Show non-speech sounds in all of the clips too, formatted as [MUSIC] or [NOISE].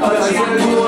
Поцелуй ты,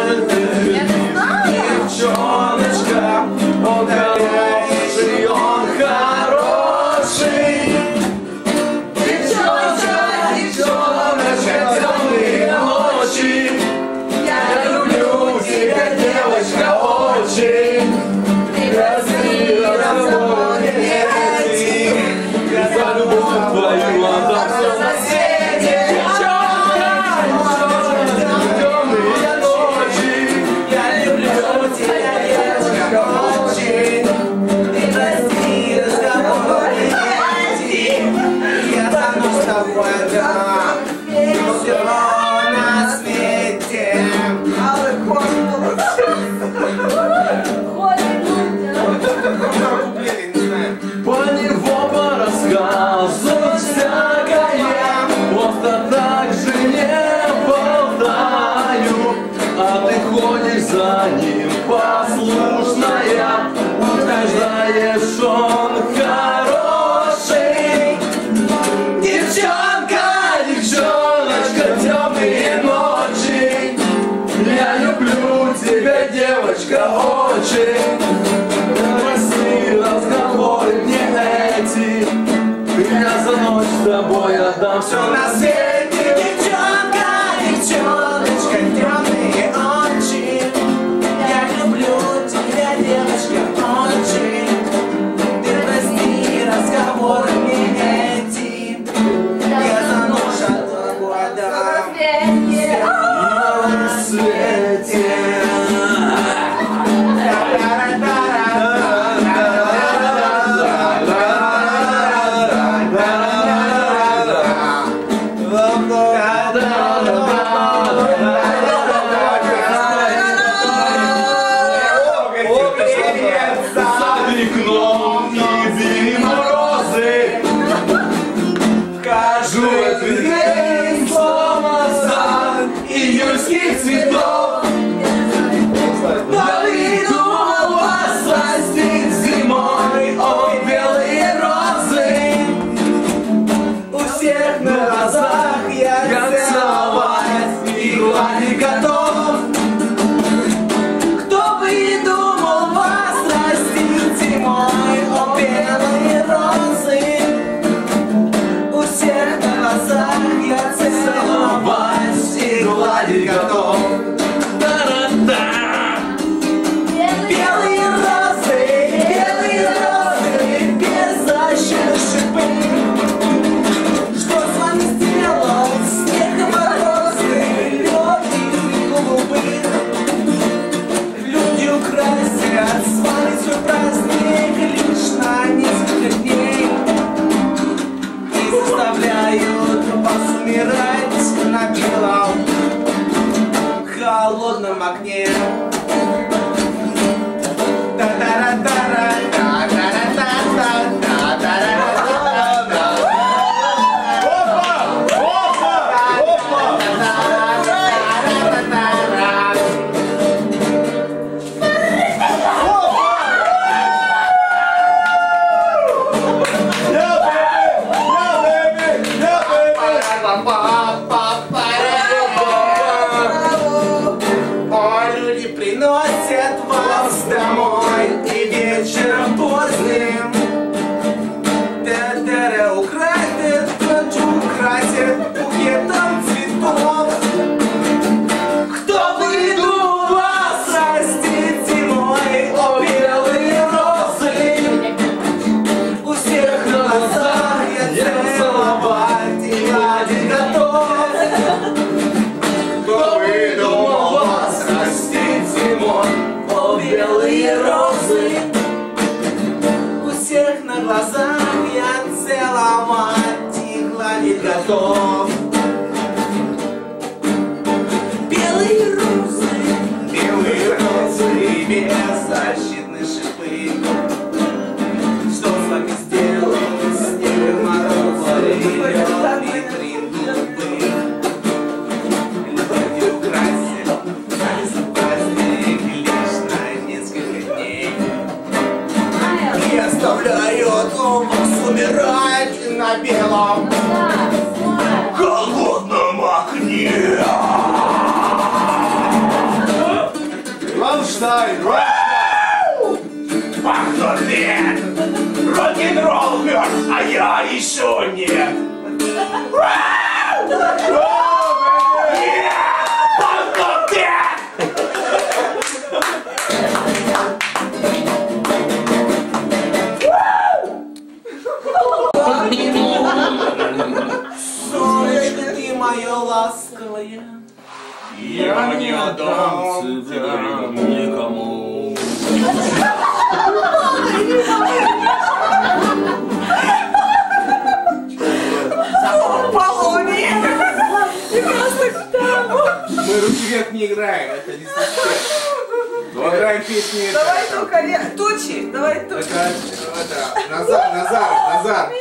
тобой отдам Белые еще нет! Играем песни. это- Давай только ле- тучи, давай Это, тучи. это, Назар, Назар, Назар.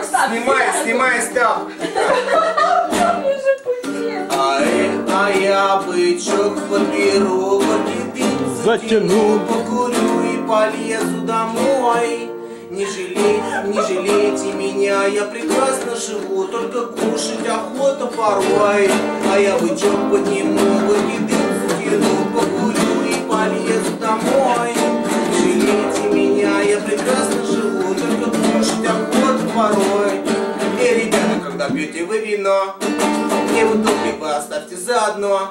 Остап, снимай, снимай, Остап. А, я бычок подберу, подкидываю, Затяну. покурю и полезу домой. Не жалейте, не жалейте меня, я прекрасно живу, только кушать охота порой. А я бычок подниму, подкидываю, затяну, покурю и полезу домой. Не жалейте меня, я прекрасно живу, только кушать охота порой. Эй, ребята, когда пьете вы вино, мне бутылки поставьте заодно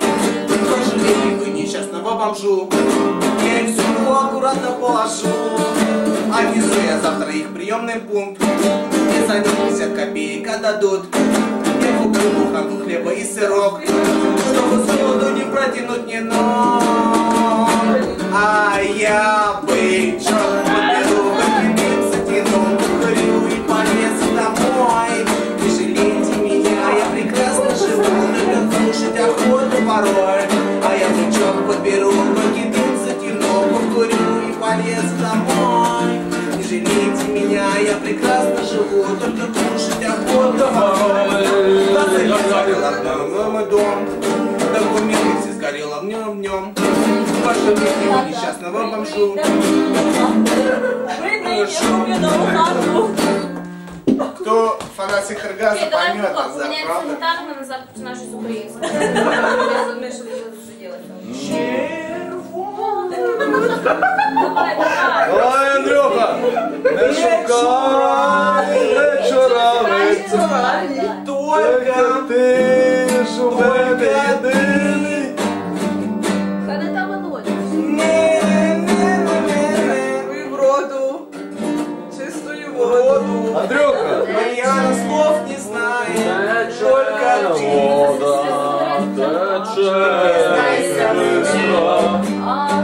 Пожалели вы несчастного бомжу Я их всего аккуратно положу Отнесу я завтра их приемный пункт. Мне за них 50 копеек отдадут Я куплю буханку хлеба и сырок Чтобы с голоду не протянуть ни ног А я бычок подберу, выпиться тяну Курю и полезу домой. Не жалейте меня, я прекрасно живу. Только слушать охоту порой А я бычок подберу, прекрасно живу Только кушать охоту порой Назови сгорел огнем мой дом Документы все сгорел огнем днем Ваша видео несчастного бомжу Кто фанат Сихаргаза Давай поймет Назар, поменять правда? санитарно, назад начинаешь из украинского. [LAUGHS] Я думаю, что ты что делать. Давай, давай. Андрюха. Не шукай вечорами. Только ти ж у мене єдиний. Хай не та мелодія. И в роду, чистую воду. Андрюха. Марьяна слов не знает, только ты. вода Признайся мне. А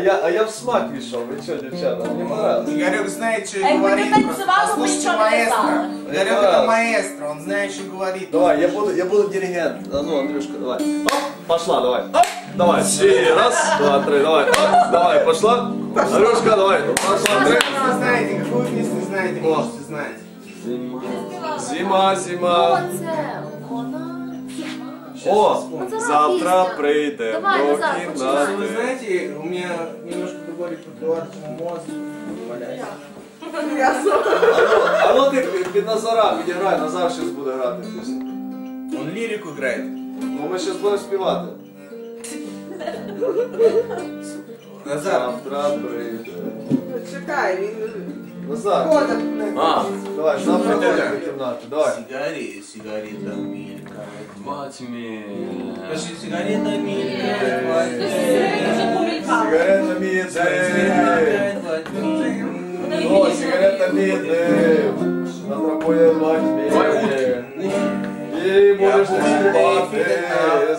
я, дівчата. а я, а я в смак війшов, ви що, дівчата, мені понравилось. Игорек знает, что А якби ти говорит. танцювала, ми Послушайте нічого не маэстро. казали. Игорек Да. это маэстро, он знает, что говорит. Давай, я буду, я буду диригент. А ну, Андрюшка, давай. Оп, пошла, давай. Оп, давай. И раз, два, три, давай. Оп, давай, пошла. Андрюшка, давай. Пошла, три. Вы знаете, какую песню знаете, О. можете знать. Зима, зима. Оце вона. О, завтра пісня. прийде Давай, до назад, Вы кімнати. знаете, у меня немножко другой репертуар, у мозга. А ну ти під Назара підіграй, Назар зараз буде грати. Он лирику играет. Ну ми зараз будемо співати. Назар, Завтра прийде. Чекай, він Назар, ходом. А, давай, завтра прийде до кімнати, давай. сигарет, сигарета мелькает. Батьми. Скажи, сигарета мелькает во Ти тьме. вже помількала. Сигарета міти. Мелькает во тьме. О, сигарета міти. Натрапує в тьмі. І будеш ти співати.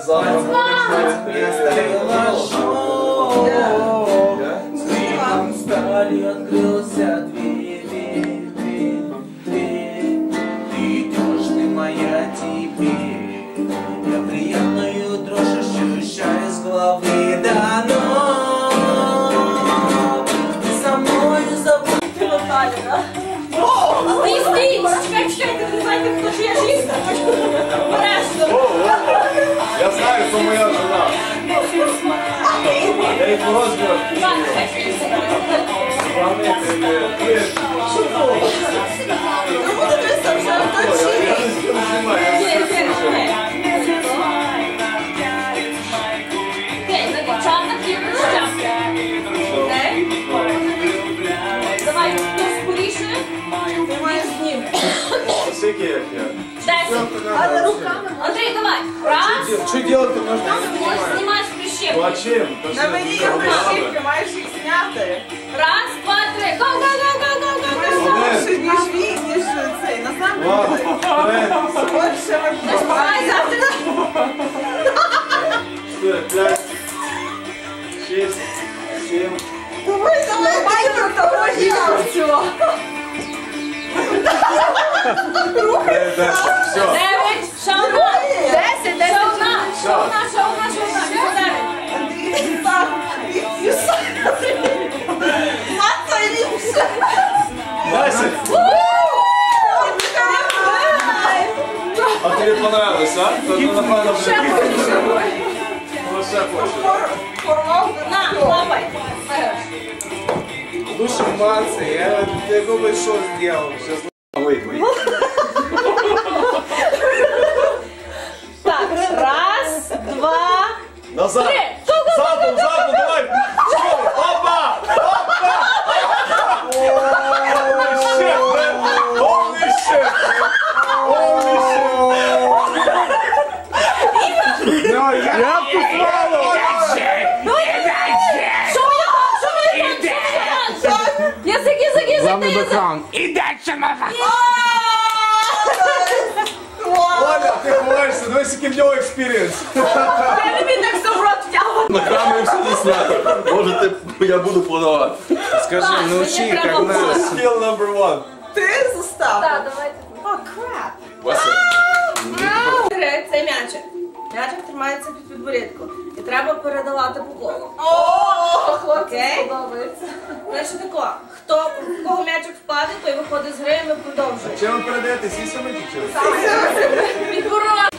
Завтра будеш Я ти. оставила шоу. Я? Скрипом стали открылся Чекайте, ви знаєте, хто ж я жінка? Врешті. Я знаю, хто моя жена. Я їх розмір. Пане, ти... То На що, мені є проблема? прищіпки, маєш їх зняти. Раз, два, три. Го, го, го, го, го, го, Маєш го. довше, ніж він, ніж цей. На самом Два, деле. три, Більше Не вставай випиває. завтра. чотири, п'ять, шість, сім. Давай, давай, давай, фотографію. дев'ять, десять. Все. Ліпше. Десять. А тобі понравилось, а? Ще хочеш. Порвав На, лапай. Слушай, Манса, я такой большой сделал. Сейчас Вийди, вийди. Так, раз, два, Назад. три. Го, го, го, Запал, го, го. запал, давай. Чотири. Опа! Опа! Holy shit, man. Holy shit. Holy shit. Ну, я... Що ви там? Що ви там? Язик, язик, язик, та язик. Оля, ти ховаєшся, давай сіки в нього експірієнс. Я не міг так все в рот втягувати. На камеру все не снято. Може, ти, я буду подавати. Скажи, Так, научи, мені как треба надо. було. Skill number one. Ти застав. Так, давайте. О, крап. Вася. Три, Цей м'ячик. М'ячик тримається під підборідку. І треба передавати по колу. О, Хлопці сподобається. Значить тако, хто, в кого м'ячик впаде, той виходить з гри і ми продовжуємо. Чим ви передаєте сісами чи чим? Підбородок.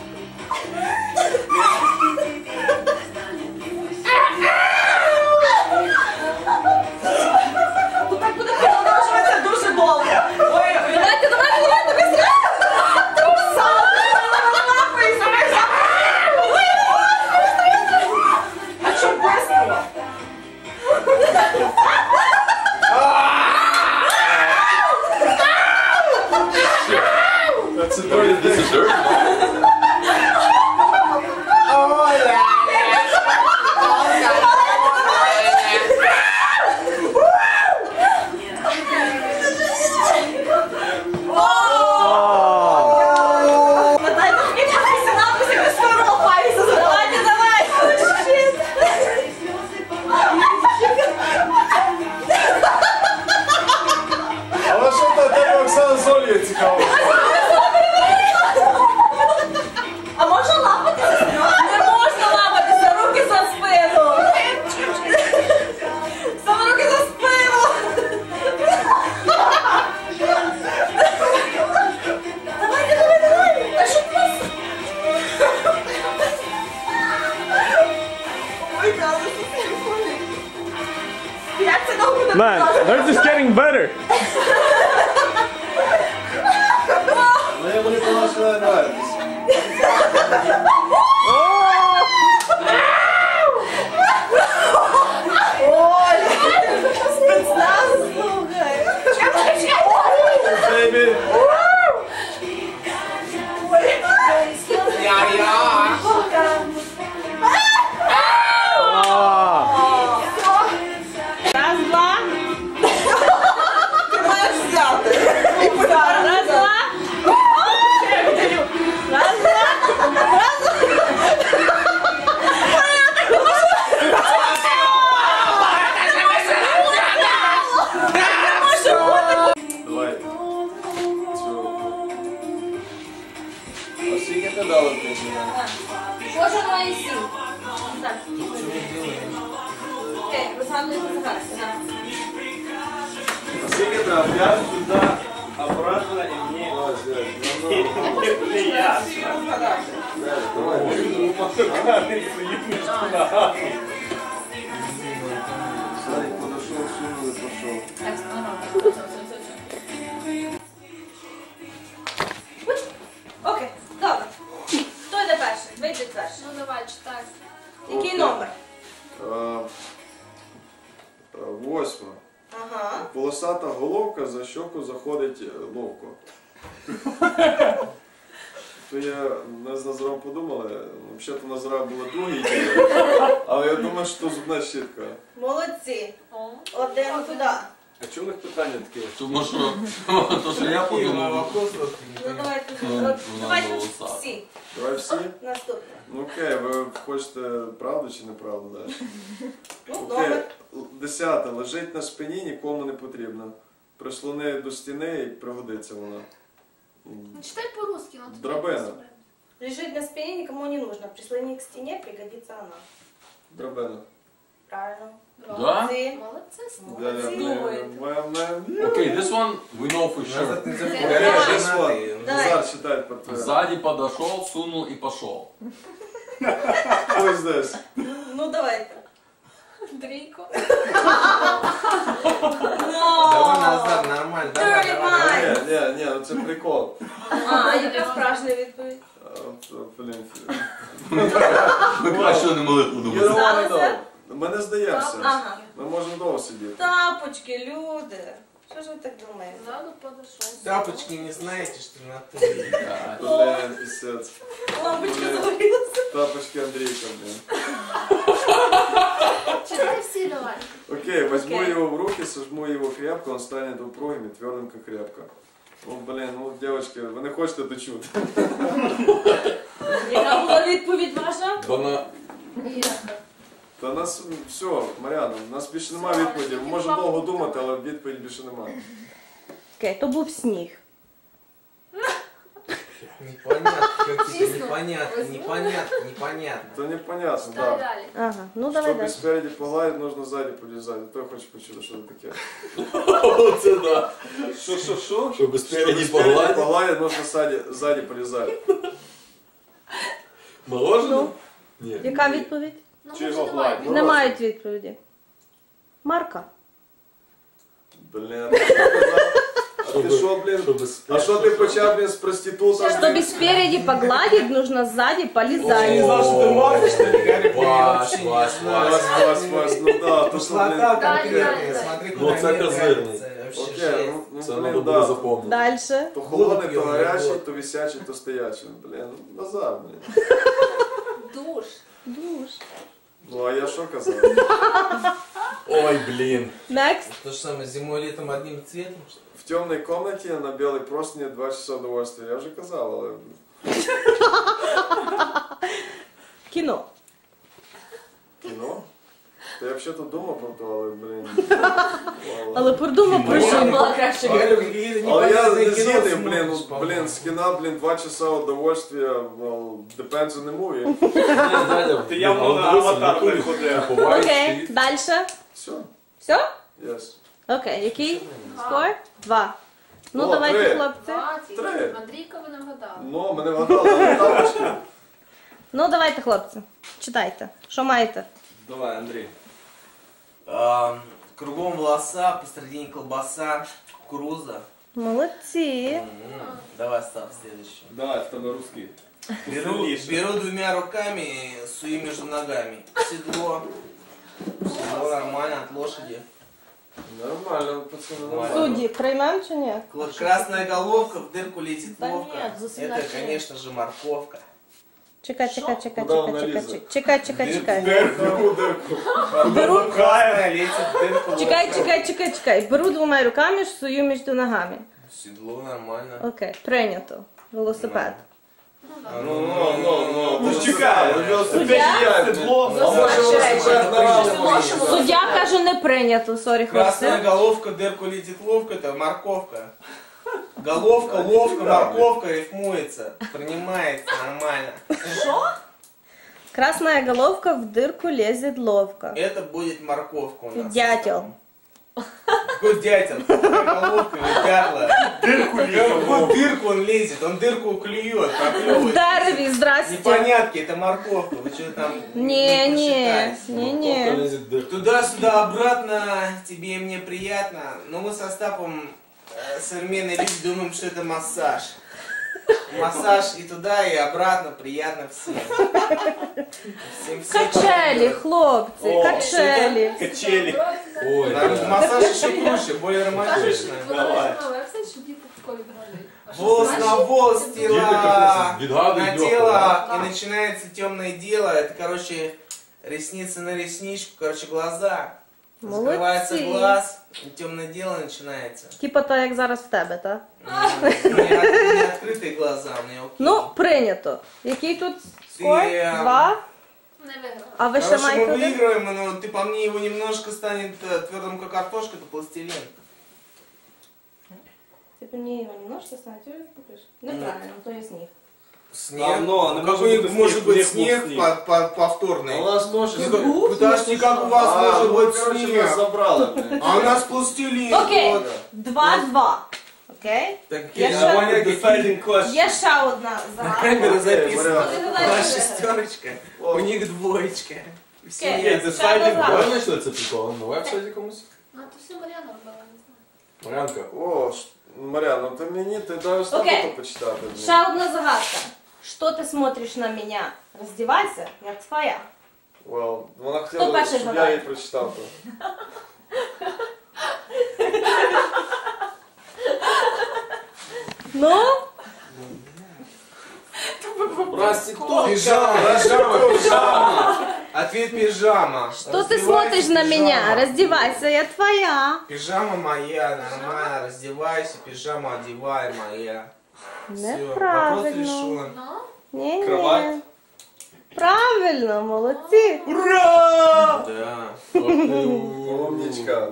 дала пісні? Кожен має сім. Так. Окей, розгадуємо загадки. так. А скільки треба? П'ять туди, обратно і мені. Давай, Садик подошел, сунул и пошел. Ага. Полосата головка за щоку заходить е, ловко. [LAUGHS] То я ми з Назаром подумали, взагалі-то Назара була друга але я думаю, що зубна щітка. Молодці. Один туди. А чому їх питання таке? Тому що, то, що я подумав, Ну давайте. Ну, От, вона Давайте голоса. всі. Давай всі? Наступне. Ну окей, ви хочете правду чи неправду далі? Ну, Окей, номер. десята. Лежить на спині, нікому не потрібно. Прислони до стіни і пригодиться вона. Ну читай по-русски, ну тут Драбина. написано. Лежит на спине, никому не нужно. Прислони к стене, пригодится она. Драбина. Правильно. Да? Молодцы. Молодець. Молодці. Да-да-да. Окей, this one we know for sure. This one. Давай. Назар читает по твоему. Сзади подошел, сунул и пошел. Ой, здесь. Ну давайте. Андрійко. Давай назад, нормально. Давай, Dirty давай. mind. Ні, ні, ні, ну це прикол. А, яка справжня відповідь? А, от, Блін. Ми краще не могли You подумати. Ми не здаємося. Ага. Ми можемо довго сидіти. Тапочки, люди. Що ж ви так думаєте? Ззаду подошов. Тапочки не знаете, что на ты. Блін, пісець. Лампочка Блін. загорілася. Тапочки Андрійка, блін. Читай всі давай. Окей, возьму Окей. его в руки, сожму его крепко, он станет упругим и твердым, как крепко. Ну, блин, ну, девочки, ви не хочете дочути. Яка була відповідь ваша? Вона Та нас все, Мар'яна, у нас більше немає відповіді. Ми можемо довго думати, але відповіді більше немає. Окей, то був сніг. Непонятно, как тебе Честно, непонятно, возьму. непонятно, непонятно. То непонятно, Читай да. далі. Ага, ну давай Щоб далі. спереді погладити, нужно ззаді полізати. То я хочу почути, що це таке. Оце да. Що, що, що? Щоб спереді Спереді погладити. погладити, нужно ззаді, ззаді полізати. Мороженое? Ні. Яка відповідь? Ну, Чи може, його давай. гладь? Не мають відповіді. Марка. Блін, ти що казав? А ти що, блін? Щоб А що ти почав, блін, з проститутом? Чтобы спереди погладить, нужно сзади полизать. знал, что ты можешь, что ли? Гарри Вась, вообще не Вась, знаю. Вась, Вась, Вась, ну да, то що, блін. Кислота Далі, конкретная, далі. смотри, Ну, куда це мир козирний. катится, вообще Окей, жесть. ну, ну, Це треба блін, буде да. запомнити. Дальше. То холодний, то Глупий, гарячий, вот. то висячий, то стоячий. Блін, назад, блін. Душ. Душ. Ну, а я що казав? [LAUGHS] Ой, блін. Next. То же самое, зимой и летом одним цветом, что? В темной комнате на белой простыне два часа удовольствия. Я вже казав, але... [LAUGHS] Кіно. Та я взагалі думав про то, але, блін. Але подумав про що була краще. Але я не кино блін, ну, блін, з кіна, блін, два часа удовольствия, well, depends on the movie. Ти явно на аватар переходив. Окей, дальше. Все, Все? yes. Окей, який скор? Два. Ну О, давайте, три. хлопці. Три. Андрійка ви не вгадали. Ну, мене вгадали, але. Ну давайте, хлопці. Читайте. Що маєте? Давай, Андрій. А, Кругом волоса, посередине колбаса, кукуруза. Молодці. М, Давай, Став, следующий. Давай, в тебе русский. Беру, беру двумя руками, сую между ногами. Седло. Седло нормально от лошади. Нормально, пацаны, нормально. Судді, приймемо чи ні? Кла- Красная головка, в дырку летит Да ловко. нет, засыпай. Это, конечно же, морковка. Чекай, чекай, чекай, Куда вона чекай, лізе? чекай, чекай, чекай, чекай. Дырку, дырку. Морковка красная летит в дырку ловко. Чекай, чекай, чекай, чекай. Беру двома руками, сую між ногами. Седло нормально. Окей, прийнято. Велосипед. А Ну, ну, ну, ну. Ну, чекай, Суддя? Седло. А може велосипед на раму Суддя каже, не прийнято, сорі, Красная хлопці. головка, в дырку летит ловко, это морковка. Головка, ловка, морковка рифмуется. Принимается нормально. Красна головка в дирку лезет ловко. Это будет морковка у нас. Дятел. Какой дятел? Головка или дятла? Дырку Какую дырку он лезет? Он дырку клюет, В проклевывает. дереві, здрасте. Непонятки, это морковка. Вы что там Ні, ні, просчитались? ні, ні. Туда-сюда, обратно, тебе и мне приятно. Но мы со Стапом, э, современные люди, думаем, что это массаж. Массаж и туда, и обратно приятно всем. Всем, всем Качелі, хлопці, качелі. Качели. Ой, Нам да. Массаж еще круче, более романтично. Давай. Я все, що діти такої відгадують. Волос на волос, тело как відгадують на легко, тело, да. и начинается темное дело. Это, короче, ресницы на ресничку, короче, глаза. Закрывается Молодці. глаз, и темное дело начинается. Типа то, як зараз в тебе, так? У меня от- не открытые глаза, у меня окей. Ну, прийнято. Який тут скор? Ти, е, Два. Не виграла. А ви ще Короче, мы маєте один? выигрываем, но ты по мне его немножко станет э, твердым, как картошка, это пластилин. Ти по ній його немножко станете, купиш? Неправильно, то є сніг. Снег. Равно, не Ну, может какой быть может снег, быть снег, снег снег. по- по- повторный? У нас тоже Ну, снег. как- Подожди, как у вас А, может ну, быть короче, снег? нас забрали. блин. А у нас пластилин. Окей. вот. Два-два. Окей? Так Я я ще- довольно Deciding question. Є ще одна на загадка. камеру Окей, записано. вариант. Ти У гадаєш, нас що шестерочка, у них двоечка. Все Окей. нет. Ще Deciding одна. question. знайшли це прикол? На вебсайті комусь? А то все Мар'яна робила, не знаю. Марянка. О, ш- Мар'ян, ну ти мені, ти даєш Окей. статуту почитати. блин. Ще одна загадка. Что ты смотришь на меня? Раздевайся, я твоя. Well, вона хотіла, перший щоб я згадає? їй прочитав. то. Ну, Проститутка. Пижама, пижама, пижама. Ответ пижама. что ты Раздевайся, смотришь на меня? пижама. Раздевайся, я твоя. Пижама моя, нормально, раздевайся, пижама одевай моя. Все, вопрос Неправильно. решен. Ну, Ні, Кровать. ні. Правильно, молодці. Да. Умничка.